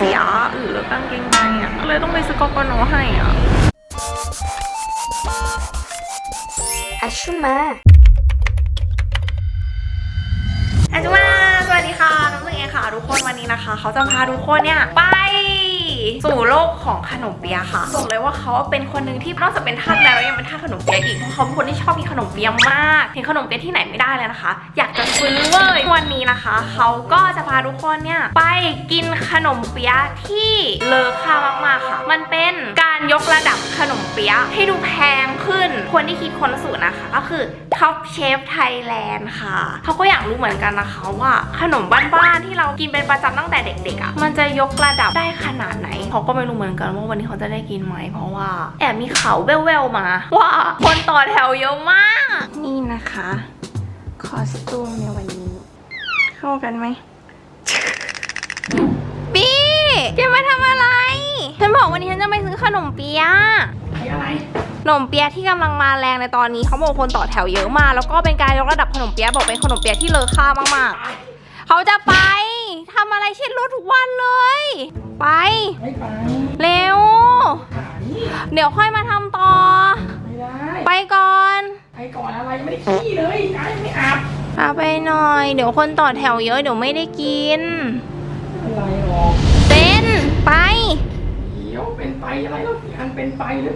เสียหรือกางเกงในอะก็เลยต้องไปซื้อกกนให้อะอาชุมาอาจุมาสวัสดีค่ะน้องพึ่งเองค่ะทุกคนวันนี้นะคะ เขาจะพาทุกคนเนี่ยไป สู่โลกของขนมเปี๊ยะค่ะบอกเลยว่าเขาเป็นคนหนึ่งที่นอกจากเป็นทาสแมวแล้วยังเป็นทาสขนมเปี๊ยะอีกเพราะเขาเป็นคนที่ชอบกินขนมเปี๊ยะมากเห็นขนมเปี๊ยะที่ไหนไม่ได้เลยนะคะ อยากจะซื้อเลยวันนี้นะคะ เขาก็จะพาทุกคนเนี่ยไปกินขนมเปี๊ยะที่เลอค่ามากๆค่ะ มันเป็นการยกระดับขนมเปี๊ยะให้ดูแพงขึ้น คนที่คิดค้นสูตรนะคะ ก็คือ Top Chef Thailand ค่ะเขาก็อยากรู้เหมือนกันนะคะว่าขนมบ้านๆที่เรากินเป็นประจำตั้งแต่เด็กๆอะ่ะมันจะยกระดับได้ขนาดไหนเขาก็ไม่รู้เหมือนกันว่าวันนี้เขาจะได้กินไหมเพราะว่า แอบมีข่าวแว่วๆมา ว่าคนต่อแถวเยอะมาก นี่นะคะ คอสตูมในวันนี้ เข้ากันไหมบี้แกมาทำอะไร ฉันบอกวันนี้ฉันจะไปซื้อขนมเปี๊ยะอะไรขนมเปี๊ยะที่กำลังมาแรงในตอนนี้เขาบอกคนต่อแถวเยอะมากแล้วก็เป็นการยกระดับขนมเปี๊ยะบอกเป็นขนมเปี๊ยะที่เลอค่ามากๆเขาจะไป ทำอะไรเช่นรถทุกวันเลย ไป ไม่ไปเร็วเดี๋ยวค่อยมาทำต่อ ไม่ได้ ไปก่อนไปก่อนอะไรไม่ได้ขี้เลยน้ำยังไม่อาบพาไปหน่อย เดี๋ยวคนต่อแถวเยอะเดี๋ยวไม่ได้กิน อะไรหรอกเต้น ไปเดี๋ยวเป็นไปอะไรแล้วอันเป็นไปหรือ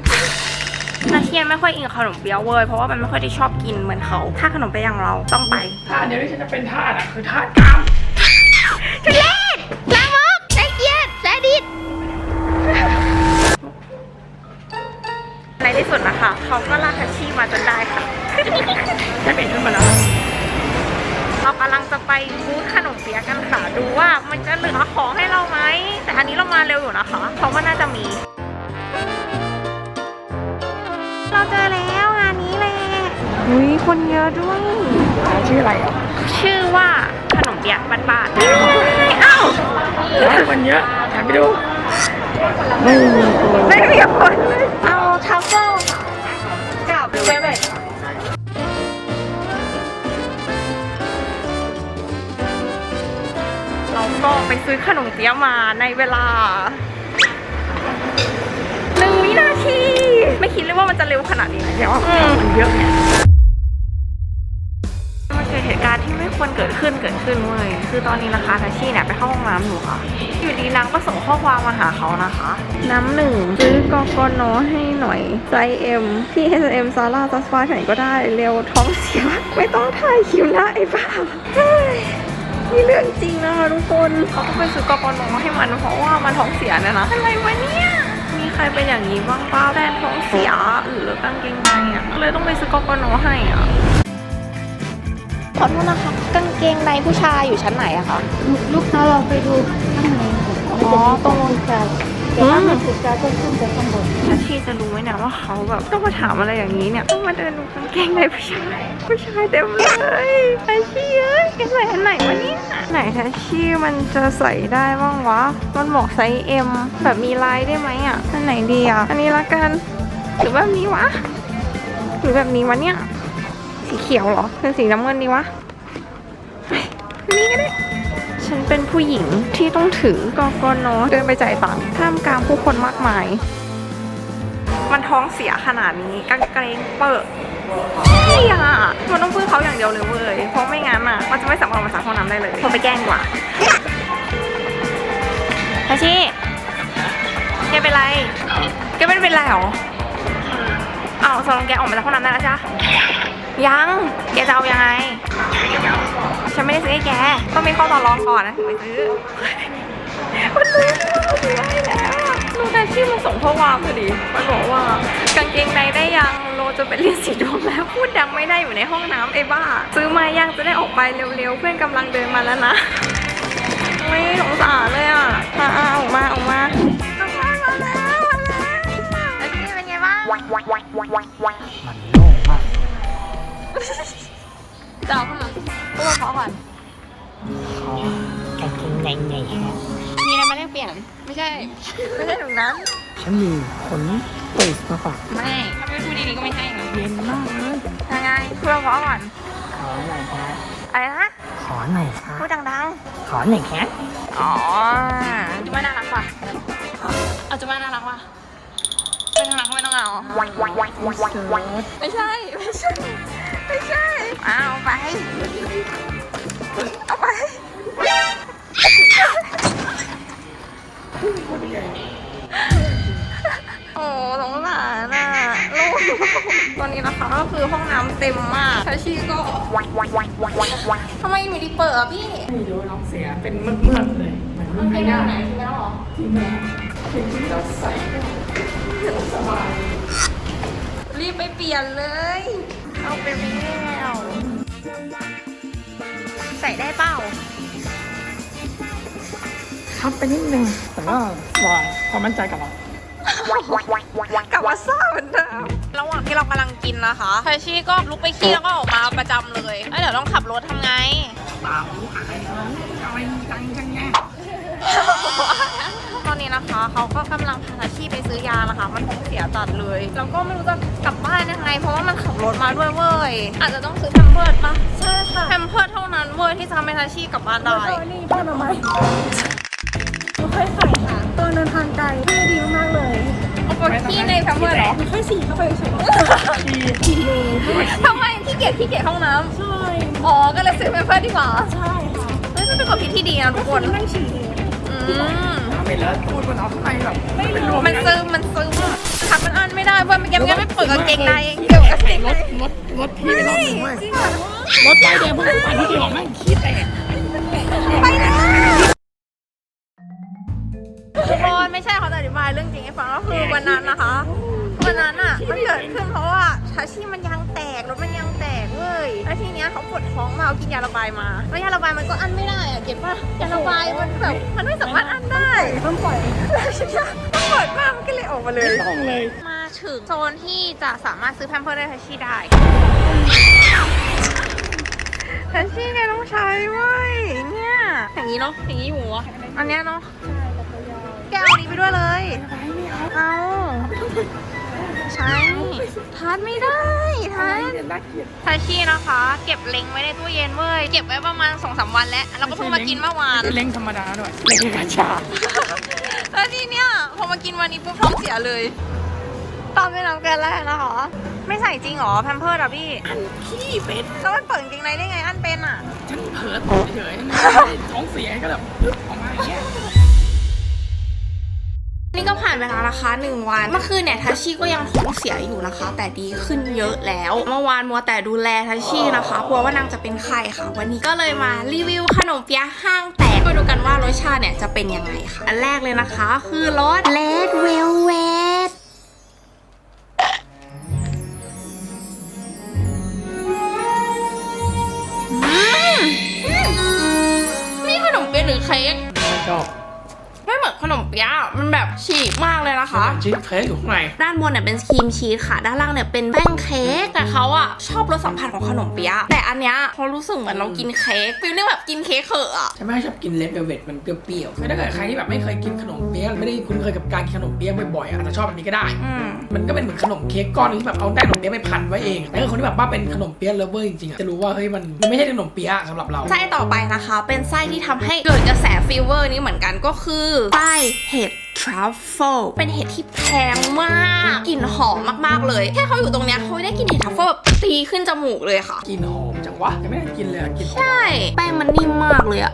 นาเทียนไม่ค่อยอินกับขนมเปี๊ยะเว้ยเพราะว่ามันไม่ค่อยได้ชอบกินเหมือนเขา ถ้าขนมเปี๊ยะอย่างเราต้องไป ท่าเดียวที่ฉันจะเป็นท่าสอะคือท่ากามทุเรศ ลามกใจเกียดและดิดในที่สุดนะคะ เขาก็ลากแท็กซี่มาจนได้ค่ะจะเป็นขึ้นมาแล้ว เรากำลังจะไปบูธขนมเปี๊ยะกันค่ะ ดูว่ามันจะเหลือของให้เราไหม แต่อันนี้เรามาเร็วอยู่นะคะ เพราะว่าน่าจะมี เราเจอแล้วงานนี้แหละอุ้ยคนเยอะด้วย ชื่ออะไรอะ ชื่อว่าขนมเปี๊ยะบ้านๆเอ้า ร้านคนเยอะถามไปดูไม่มีคนไม่มีคนเลยเอาทัฟเฟิลกับเบเบเราก็ไปซื้อขนมเปี๊ยะมาในเวลาหนึ่งวินาที ไม่คิดเลยว่ามันจะเร็วขนาดนี้นะเดี๋ยวอืมมันเยอะไงมั ม่ควรเกิดขึ้นเกิดขึ้นเว้ยคือตอนนี้นะคะทัชชี่เนี่ยไปเข้าห้องน้ำอยู่ค่ะ อยู่ดีนางก็ส่งข้อความมาหาเขานะคะ น้ำหนึ่งซื้อกกนให้หน่อยไซเอ็มที่ H&M ซาร่าซัสฟาไหนก็ได้เร็วท้องเสียไม่ต้องถ่ายคลิปนะไอ้บ้าเฮ้ยนี่เรื่องจริงนะคะทุกคนเขาก็ไปซื้อกกนให้มันเพราะว่ามันท้องเสียเนี่ยนะอะไรวะเนี่ยมีใครเป็นอย่างนี้บ้างป้าแฟนท้องเสียหรือกางเกงในอะก็เลยต้องไปซื้อกกนให้อะข อโทษนะคะกางเกงในผู้ชายอยู่ชั้นไหนอะคะลูกค้าเราไปดูข้างในอ๋อตรงศึกษาแต่ว่ามันศึกษาก็ขึ้นไปข้างบนชัชชีจะรู้ไหมเนี่ยว่าเขาแบบต้องมาถามอะไรอย่างนี้เนี่ยต้องมาเดินดูกางเกงในผู้ชายผู้ชายเต็มเลยชัชชีเอ้ยแกใส่อันไหนวะเนี่ยไหนชัชชีมันจะใส่ได้บ้างวะมันบอกไซส์ M แบบมีลายได้ไหมอะอันไหนดีอะอันนี้ละกันหรือแบบนี้วะหรือแบบนี้วะเนี่ย สีเขียวเหรอเป็นสีน้ำเงินดีวะเฮ้ยอันนี้ก็ได้ ฉันเป็นผู้หญิงที่ต้องถือกกนเดินไปจ่ายตังค์ท่ามกลางผู้คนมากมาย มันท้องเสียขนาดนี้กางเกงเปิดเฮียมันต้องพึ่งเขาอย่างเดียวเลยเว้ยเพราะไม่งั้นอะมันจะไม่สามารถมาจาห้องน้ำได้เลยโทรไปแกล้งกว่าทาชิแกเป็นไรแกไม่เป็นไรหรออ้าวสองแกออกมาจากห้องน้ำได้แล้วจ้ะ ยัง แกจะเอายังไง ฉันไม่ได้ซื้อให้แก ต้องมีข้อต่อรองก่อนนะถึงไปซื้อ มันรู้ว่าซื้อให้แล้วอะลูกอาชีพมันส่งข้อความพอดี มันบอกว่ากางเกงในได้ยังโลจะไปเรียนสีดวงแล้ว พูดดังไม่ได้อยู่ในห้องน้ำไอ้บ้า ซื้อมายังจะได้ออกไปเร็วๆ เพื่อนกำลังเดินมาแล้วนะ ไม่สงสารเลยอะมาอะอกมาออกมาออกมา จับค่ะพูดเพราะก่อนขอกางเกงในใหญ่ครับมีอะไรมาได้เปลี่ยน ไม่ใช่ ไม่ใช่ถุงนั้นฉันมีขนเป็ดมาฝากไม่ถ้าไม่พูดดีๆก็ไม่ให้เหรอเย็นมากเลยยังไงพูดเพราะก่อนขอหน่อยครับอะไรนะขอหน่อยครับพูดดังๆ ขอหน่อยค่อ๋อจุ๊บน่ารักว่ะเอาจุ๊บน่ารักว่ะไม่น่ารักไม่ต้องเอาไม่ใช่ไม่ใช่ ไม่ใช่ เอาไป เอาไป โอ้สงสารน่ะลูกตอนนี้นะคะก็คือห้องน้ำเต็มมากชาชีก็ทำไมอยู่ดีเปิดอะพี่ไม่รู้น้องเสียเป็นมือกๆเลยเหมือนมันไม่เป็นได้แบบไหนใช่ไหมล่ะหรอที่แม่เป็นที่เราใส่สบายรีบไปเปลี่ยนเลย เอาไปแล้วใส่ได้เปล่าทับไปนิดนึง แต่ก็สว่างความมั่นใจกับเรากลับมาซ่าเหมือนเดิมระหว่างที่เรากำลังกินนะคะไทชี่ก็ลุกไปขี้แล้วก็ออกมาประจำเลยแล้วเดี๋ยวต้องขับรถทำไงตามอายเขาอะไรจังจังแง่ตอ นนี้นะคะเขาก็กำลังพาทัชชี่ไปซื้อยานะคะมันท้องเสียจัดเลยแล้วก็ไม่รู้จะกลับบ้านยังไง เพราะว่ามันขับรถมาด้วยเว้ยอาจจะต้องซื้อแพมเพิร์ดปะใช่ค่ะแพมเพิร์ดเท่านั้นเว้ยที่จะทำให้ทัชชี่กลับบ้านได้ตัวนี้ป้าทำไมหนูเคยใส่ค่ะตัวเดินทางไกลที่ดีมากๆเลยเอาไปขี้ในแพมเพิร์ดเหรอหนูแค่ฉี่เข้าไปเฉยดีๆฉี่เลยทำไมขี้เกียจขี้เกียจห้องน้ใช่ำอ๋อก็เลยซื้อแพมเพิร์ดดีกว่าใช่ค่ะเฮ้ยมันเป็นความคิดที่ดีนะทุกคนนั่งฉี่เลยอืม ทำไปแล้วพูดบนเอาข้างในแบบไม่เป็นรวมมันซึมมันซึมทำมันอันไม่ได้เว้ยเมื่อกี้มันไม่เปิดกางเกงในเกี่ยวกับกางเกงรในถรถรถพี่ไปรอบนึงเว้ยรถไปเดียวเพิ่งไปที่เดียวแม่งขี้แตกไปนะทุกคนไม่ใช่เขาจะอธิบายเรื่องจริงให้ฟังก็คือวันนั้นนะคะวันนั้นอะมันเกิดขึ้นเพราะว่า ชาชีมันยางแตกรถมันยางแตกเว้ยแล้วทีเนี้ยเขาปวดท้องมาเอากินยาระบายมาแล้วยาระบายมันก็อั้นไม่ได้อะเก็บป่ะยาระบายมันแบบมันไม่สามารถอั้นได้ต้องปล่อยแล้วทีเนี้ยมันเปิดมามันก็เลยออกมาเลยต้องเลย มาถึงโซนที่จะสามารถซื้อแพมเพิร์สได้ทัชชี่ได้ทัชชี่แกต้องใช้เว้ยเนี่ยอย่างนี้เนาะอย่างนี้อยู่เหรออันเนี้ยเนาะแกเอาอันนี้ไปด้วยเลย เอา ใช่ทานไม่ได้ทานน่าเกลียดทัชชี่นะคะ เก็บเล้งไว้ในตู้เย็นเว้ย เก็บไว้ประมาณสองสามวันแล้วแล้วก็เพิ่งมากินเมื่อวาน เล้งธรรมดาด้วย เล้งกัญชาแล้วทีเนี้ยพอมากินวันนี้ปุ๊บท้องเสียเลยตามด้วยน้ำเกลือแร่นะคะ ไม่ใส่จริงเหรอแพมเพิร์ดอะพี่ อันขี้เป็ดแล้วมันเปิดกางเกงในได้ไงอันเป็นอะฉันเผลอตกเฉยๆนะท้องเสียก็แบบปึ๊บออกมาอย่างเงี้ย นี่ก็ผ่านไปแล้วนะคะหนึ่งวัน เมื่อคืนเนี่ยทัชชี่ก็ยังท้องเสียอยู่นะคะ แต่ดีขึ้นเยอะแล้ว เมื่อวานมัวแต่ดูแลทัชชี่นะคะกลัวว่านางจะเป็นไข้ค่ะ วันนี้ก็เลยมารีวิวขนมเปี๊ยะห้างแตกไปดูกันว่ารสชาติเนี่ยจะเป็นยังไงค่ะอันแรกเลยนะคะ คือรส Red Velvet อืมนี่ขนมเปี๊ยะหรือเค้กชอบ เหมือนขนมเปี๊ยะมันแบบฉีกมากเลยนะคะชีสเค้กอยู่ข้างในด้านบนเนี่ยเป็นครีมชีสค่ะ ด้านล่างเนี่ยเป็นแป้งเค้กแต่เขาอะชอบรสสัมผัสของขนมเปี๊ยะแต่อันเนี้ยเขารู้สึกเหมือนเรากินเค้กฟิลนี่แบบกินเค้กเหอะอะฉันไม่ชอบกินเลดเวลเวทมันเปรี้ยวๆคือถ้าเกิดใครที่แบบไม่เคยกินขนมเปี๊ยะไม่ได้คุ้นเคยกับการกินขนมเปี๊ยะบ่อยๆอาจจะชอบแบบนี้ก็ได้อืมมันก็เป็นเหมือนขนมเค้กก้อนนึงที่แบบเอาแป้งขนมเปี๊ยะไปพันไว้เองแต่ถ้าคนที่แบบว่าเป็นขนมเปี๊ยะเลฟเวอร์จริงๆอะจะรู้ว่าเฮ้ยมันมันไม่ใช่ขนมเปี๊ยะสำหรับเราไส้ต่อไปนะคะ เป็นไส้ที่ทำให้เกิดกระแสฟีเวอร์นี้เหมือนกันก็คือไส้เห็ดทรัฟเฟิลเป็นเห็ดที่แพงมากกลิ่นหอมมากๆเลย แค่เขาอยู่ตรงเนี้ยเขาได้กลิ่นเห็ดทรัฟเฟิลแบบตีขึ้นจมูกเลยค่ะกินหอมจังวะยังไม่ได้กินเลยอะกินหอม ใช่ แป้งมันนิ่มมากเลยอะ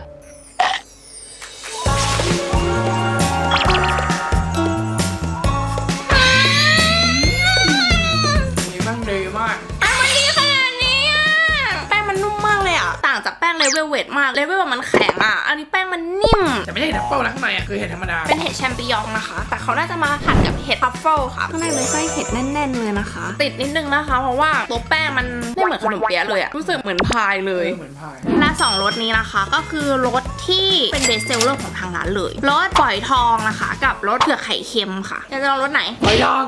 เลเวลเวทมากเลเวลมันแข็งอะอันนี้แป้งมันนิ่ม แต่ไม่ใช่เห็ดแอปเปิลนะข้างในอะคือเห็ดธรรมดา เป็นเห็ดแชมปิญองนะคะ แต่เขาน่าจะมาผัดกับเห็ดทัฟเฟิลค่ะ ข้างในเป็นไส้เห็ดแน่น ๆ เลยนะคะ ติดนิดนึงนะคะ เพราะว่าตัวแป้งมันไม่เหมือนขนมเปี๊ยะเลยอะรู้สึกเหมือนพายเลเอยอเหมือนพายและสองรสนี้นะคะ ก็คือรสที่เป็นเบสเซลเลอร์ของทางร้านเลยรสปล่อยทองนะคะ กับรสเผือกไข่เค็มค่ะอยากจะลองรสไหนหอยยอง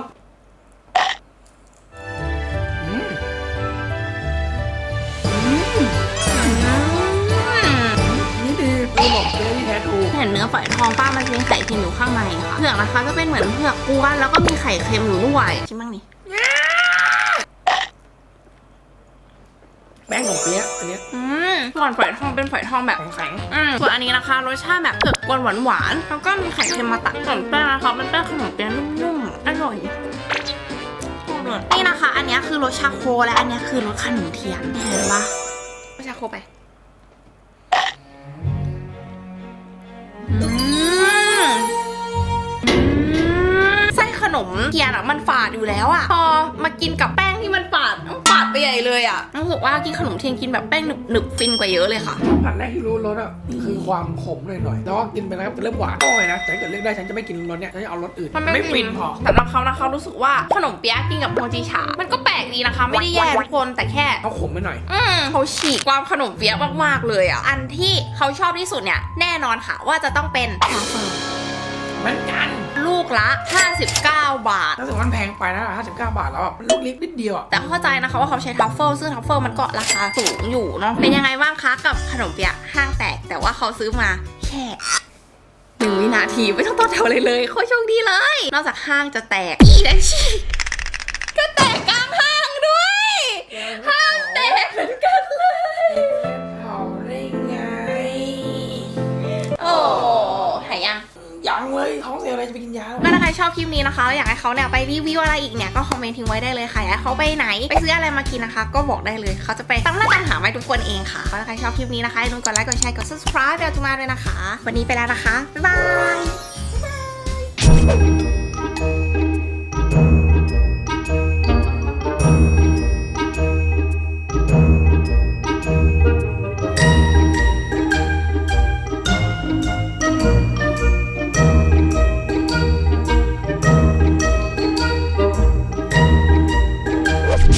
ฝอยทองป้ามันจะมีไข่เค็มอยู่ข้างในค่ะเผือกนะคะจะเป็นเหมือนเผือกกวนแล้วก็มีไข่เค็มอยู่ด้วยชิมบ้างนี่แป้งของเปี๊ยะอันเนี้ยอืมส่วนฝอยทองเป็นฝอยทองแบบแข็งอืมส่วนอันนี้นะคะรสชาติแบบเผือกกวนหวานๆแล้วก็มีไข่เค็มมาตัดส่วนแป้งนะคะเป็นแป้งขนมเปี๊ยะนุ่มๆอร่อยนนี่นะคะ อันเนี้ยคือรสชาโคและอันเนี้ยคือรสขนมเทียนเห็นปะรสชาโคไป มเทียนอะมันฝาดอยู่แล้วอะพอมากินกับแป้งที่มันฝาดมันฝาดไปใหญ่เลยอะรู้สึกว่ากินขนมเทียนกินแบบแป้งหนึบหนึบๆฟินกว่าเยอะเลยค่ะสัมผัสแรกที่รู้รสอะคือความขมหน่อยๆแล้วก็กินไปแล้วก็เริ่มหวานก็เลยนะแต่ถ้าเกิดเลือกได้ฉันจะไม่กินรสเนี่ยฉันจะเอารสอื่นมันไม่ไม่ฟินพอสำหรับเขานะเขารู้สึกว่าขนมเปี๊ยะกินกับโมจิชามันก็แปลกดีนะคะ ไม่ได้แย่ทุกคนแต่แค่เอาขมไปหน่อย อืมเขาฉีกความขนมเปี๊ยะมากๆเลยอะอันที่เขาชอบที่สุดเนี่ยแน่นอนค่ะว่าจะต้องเป็นทรัฟเฟิลเหมือนกันลูกละ 59 บาท ถ้าสมมติมันแพงไปนะ59 บาทแล้วอะมันลูกเล็กนิดเดียวอะแต่เข้าใจนะคะว่าเขาใช้ทัฟเฟิลซึ่งทัฟเฟิลมันก็ราคาสูงอยู่เนาะ เป็นยังไงบ้างคะกับขนมเปี๊ยะห้างแตก แต่ว่าเขาซื้อมาแค่หนึ่งวินาทีไม่ต้องต่อแถวเลยเลยโคตรโชคดีเลย นอกจากห้างจะแตกอีแดช ชอบคลิปนี้นะคะแล้วอยากให้เขาเนี่ยไปรีวิวอะไรอีกเนี่ยก็คอมเมนต์ทิ้งไว้ได้เลยค่ะอยากให้เขาไปไหนไปซื้ออะไรมากินนะคะ ก็บอกได้เลยเขาจะไปตามหน้าตามหาไว้ทุกคนเองค่ะถ้าใครชอบคลิปนี้นะคะอย่าลืมกดไลค์กดแชร์กด subscribe เดี๋ยวจะมาด้วยนะคะ วันนี้ไปแล้วนะคะบ๊ายบาย